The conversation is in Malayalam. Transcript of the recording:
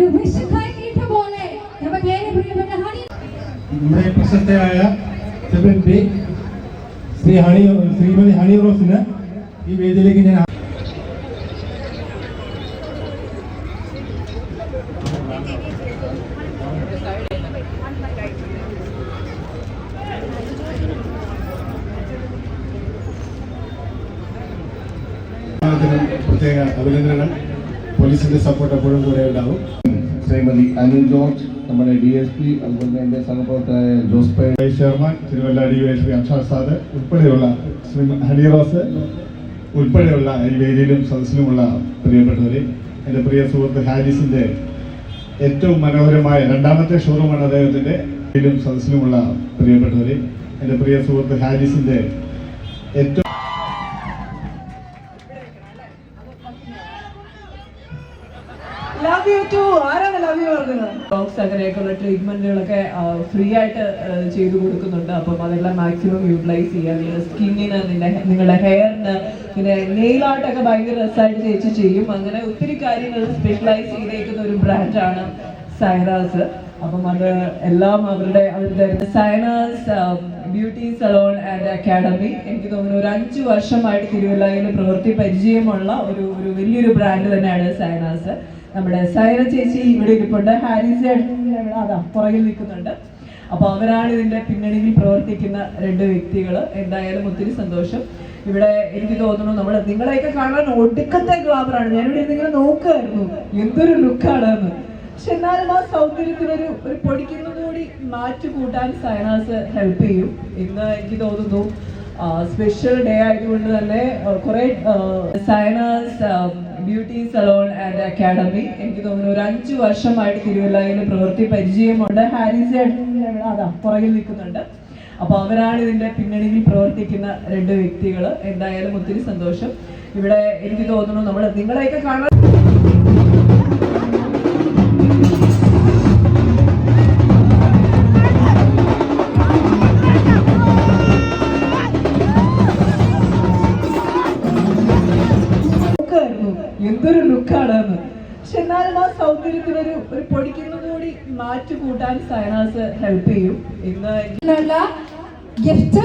ഒരു വിഷുക്കൈനീട്ട പോലെ നമക്കേറെ പ്രിയപ്പെട്ട ഹണി നമ്മുടെ പ്രശസ്തയായ celebrity Shri Honey Shrimati Honey റോസിന് ഈ വേദിയിലേക്ക് ഞാൻ പ്രത്യേക അഭിനന്ദനങ്ങൾ പോലീസിന്റെ സപ്പോർട്ട് എപ്പോഴും കൂടെ ഉണ്ടാവും. ശ്രീമതി അനിൽ ജോർജ് നമ്മുടെ ഡി എസ് പി അതുപോലെ എന്റെ സഹപ്രവർത്തകരായ ജോസ് പേ chairman Thiruvalla D Y S P അക്ഷാസാദ് ഉൾപ്പെടെയുള്ള ശ്രീ ഹരിറോസ് ഉൾപ്പെടെയുള്ള ഈ വേദിയിലും സദസ്സിലുമുള്ള പ്രിയപ്പെട്ടവരെ എന്റെ പ്രിയ സുഹൃത്ത് ഹാരിസിന്റെ ഏറ്റവും മനോഹരമായ രണ്ടാമത്തെ ഷോറൂമാണ് അദ്ദേഹത്തിന്റെ സദസ്സിലുമുള്ള പ്രിയപ്പെട്ടവരെ എന്റെ പ്രിയ സുഹൃത്ത് ഹാരിസിന്റെ ഏറ്റവും ലവ് യു ടു ആരാണ് ലവ് യു പറഞ്ഞത്? അങ്ങനെയൊക്കെയുള്ള ട്രീറ്റ്മെന്റുകളൊക്കെ ഫ്രീ ആയിട്ട് ചെയ്തു കൊടുക്കുന്നുണ്ട്. അപ്പം അതെല്ലാം മാക്സിമം യൂട്ടിലൈസ് ചെയ്യുക നിങ്ങളുടെ സ്കിന്നിന് നിന്റെ നിങ്ങളുടെ ഹെയറിന് പിന്നെ നെയിൽ ആർട്ടൊക്കെ ഭയങ്കര രസമായിട്ട് ചേച്ചി ചെയ്യും. അങ്ങനെ ഒത്തിരി കാര്യങ്ങൾ സ്പെഷ്യലൈസ് ചെയ്തേക്കുന്ന ഒരു ബ്രാൻഡാണ് സൈറാസ് അപ്പം അത് എല്ലാം അവരുടെ അവരുടെ Sainas beauty salon and academy എനിക്ക് തോന്നുന്നു ഒരു അഞ്ച് വർഷമായിട്ട് തിരുവല്ലയിൽ പ്രവൃത്തി പരിചയമുള്ള ഒരു ഒരു വലിയൊരു ബ്രാൻഡ് തന്നെയാണ് സൈനാസ് നമ്മുടെ സൈന ചേച്ചി ഇവിടെ ഇരിപ്പുണ്ട്. ഹാരിസ് ചേട്ടൻ അതാ നിൽക്കുന്നുണ്ട്. അപ്പോൾ അവരാണ് ഇതിന്റെ പിന്നണിയിൽ പ്രവർത്തിക്കുന്ന രണ്ട് വ്യക്തികൾ. എന്തായാലും ഒത്തിരി സന്തോഷം. ഇവിടെ എനിക്ക് തോന്നുന്നു നമ്മൾ നിങ്ങളെയൊക്കെ കാണാൻ ഒടുക്കത്തെ ഗ്ലാമറാണ് ഞാനിവിടെ എന്തെങ്കിലും നോക്കുമായിരുന്നു എന്തൊരു ലുക്കാണ് എന്ന് പക്ഷെ എന്നാലും ആ സൗന്ദര്യത്തിനൊരു ഒരു പൊടിക്കുന്നത് കൂടി മാറ്റി കൂട്ടാൻ സയനാസ് ഹെൽപ്പ് ചെയ്യും ഇന്ന് എനിക്ക് തോന്നുന്നു. സ്പെഷ്യൽ ഡേ ആയതുകൊണ്ട് തന്നെ കുറെ Sainas beauty salon and academy എനിക്ക് തോന്നുന്നു ഒരു അഞ്ച് വർഷമായിട്ട് തിരുവല്ലയിൽ പ്രവൃത്തി പരിചയമുണ്ട്. ഹാരിസ് അതാ പുറകിൽ നിൽക്കുന്നുണ്ട്. അപ്പോൾ അവരാണ് ഇതിന്റെ പിന്നണിയിൽ പ്രവർത്തിക്കുന്ന രണ്ട് വ്യക്തികൾ എന്തായാലും ഒത്തിരി സന്തോഷം. ഇവിടെ എനിക്ക് തോന്നുന്നു നമ്മൾ നിങ്ങളെയൊക്കെ കാണാൻ എന്തൊരു ലുക്കാണ് പക്ഷെ എന്നാലും ആ സൗന്ദര്യത്തിനൊരു ഒരു പൊടിക്കുന്നത് കൂടി മാറ്റി കൂട്ടാൻ സയനാസ് ഹെൽപ്പ് ചെയ്യും. ഇന്ന് ഗിഫ്റ്റ്.